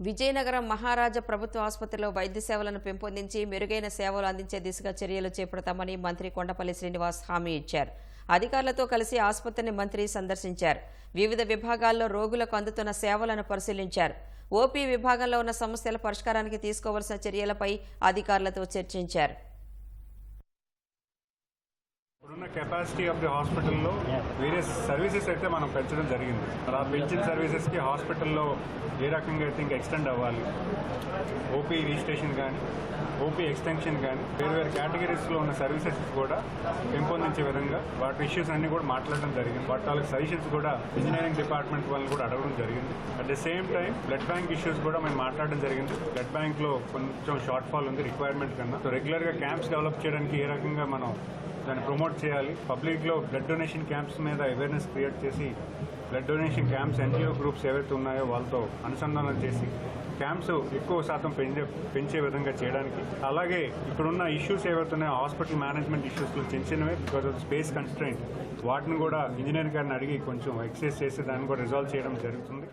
విజయనగరం మహారాజా ప్రభుత్వ ఆసుపత్రిలో వైద్య సేవలను పెంపొందించి మెరుగైన సేవలు అందించే దిశగా చర్యలు చేపడతామని మంత్రి కొండపల్లి శ్రీనివాస్ హామీ ఇచ్చారు. అధికారులతో కలిసి ఆసుపత్రిని మంత్రి సందర్శించారు. వివిధ విభాగాల్లో రోగులకు అందుతున్న సేవలను పరిశీలించారు. ఓపీ విభాగంలో ఉన్న సమస్యల పరిష్కారానికి తీసుకోవాల్సిన చర్యలపై అధికారులతో చర్చించారు. ఇప్పుడున్న కెపాసిటీ ఆఫ్ ది హాస్పిటల్లో వేరే సర్వీసెస్ అయితే మనం పెంచడం జరిగింది. మరి ఆ పెంచిన సర్వీసెస్కి హాస్పిటల్లో ఏ రకంగా అయితే ఇంకా ఎక్స్టెండ్ అవ్వాలి? ఓపీ రిజిస్ట్రేషన్ కానీ ఓపీ ఎక్స్టెన్షన్ కానీ వేరు వేరు కేటగిరీస్లో ఉన్న సర్వీసెస్ కూడా పెంపొందించే విధంగా వాటి ఇష్యూస్ అన్ని కూడా మాట్లాడడం జరిగింది. వాటి వాళ్ళకి సజెషన్స్ కూడా ఇంజనీరింగ్ డిపార్ట్మెంట్ వాళ్ళని కూడా అడగడం జరిగింది. At the same time blood bank issues కూడా మేము మాట్లాడడం జరిగింది. బ్లడ్ బ్యాంక్లో కొంచెం షార్ట్ ఫాల్ ఉంది రిక్వైర్మెంట్ కన్నా. సో రెగ్యులర్గా క్యాంప్స్ డెవలప్ చేయడానికి ఏ రకంగా మనం దాన్ని ప్రమోట్ చేయాలి. పబ్లిక్లో బ్లడ్ డొనేషన్ క్యాంప్స్ మీద అవేర్నెస్ క్రియేట్ చేసి blood donation camps NGO groups ఏవైతే ఉన్నాయో వాళ్ళతో అనుసంధానం చేసి క్యాంప్స్ ఎక్కువ శాతం పెంచే పెంచే విధంగా చేయడానికి. అలాగే ఇక్కడున్న ఇష్యూస్ ఏవైతున్నాయో హాస్పిటల్ మేనేజ్మెంట్ ఇష్యూస్లో చిన్న చిన్నవే బికాస్ ఆఫ్ స్పేస్ కన్స్ట్రెంట్ వాటిని కూడా ఇంజనీర్ గారిని అడిగి కొంచెం ఎక్సైజ్ చేసి దాన్ని కూడా రిజాల్వ్ చేయడం జరుగుతుంది.